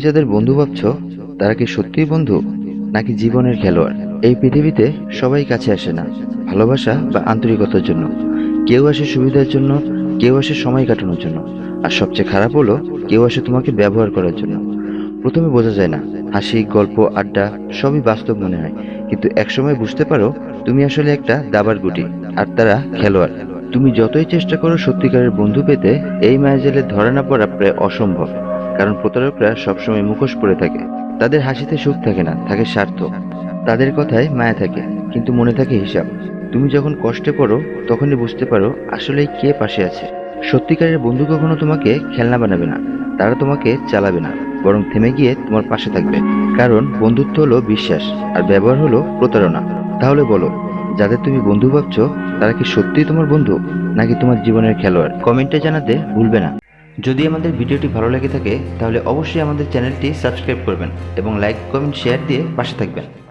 যাদের বন্ধু ভাবছ, তারা কি সত্যিই বন্ধু, নাকি জীবনের খেলোয়াড়? এই পৃথিবীতে সবাই কাছে আসে না, ভালোবাসা বা আন্তরিকতার জন্য। কেউ আসে সুবিধার জন্য, কেউ আসে সময় কাটানোর জন্য। আর সবচেয়ে খারাপ হলো, কেউ আসে তোমাকে ব্যবহার করার জন্য। প্রথমে বোঝা যায় না, হাসি, গল্প, আড্ডা, সবই বাস্তব মনে হয়। কিন্তু একসময় বুঝতে পারো, তুমি আসলে একটা দাবার গুটি, আর তারা খেলোয়াড়। তুমি যতই চেষ্টা করো সত্যিকারের বন্ধু পেতে, এই মায়াজালে ধরা না পড়া প্রায় অসম্ভব। কারণ প্রতারকরা সবসময় মুখোশ পরে থাকে। তাদের হাসিতে সুখ থাকে না, থাকে স্বার্থ। তাদের কথায় মায়া থাকে, কিন্তু মনে থাকে হিসাব। তুমি যখন কষ্টে পড়ো, তখনই বুঝতে পারো আসলে কে পাশে আছে। সত্যিকারের বন্ধু কখনো তোমাকে খেলনা বানাবে না, তারা তোমাকে চালাবে না, বরং থেমে গিয়ে তোমার পাশে থাকবে। কারণ বন্ধুত্ব হলো বিশ্বাস, আর ব্যবহার হলো প্রতারণা। তাহলে বলো, যাদের তুমি বন্ধু ভাবছ, তারা কি সত্যিই তোমার বন্ধু, নাকি তোমার জীবনের খেলোয়াড়? কমেন্টে জানাতে ভুলবে না। যদি আমাদের ভিডিওটি ভালো লেগে থাকে, তাহলে অবশ্যই আমাদের চ্যানেলটি সাবস্ক্রাইব করবেন এবং লাইক, কমেন্ট, শেয়ার দিয়ে পাশে থাকবেন।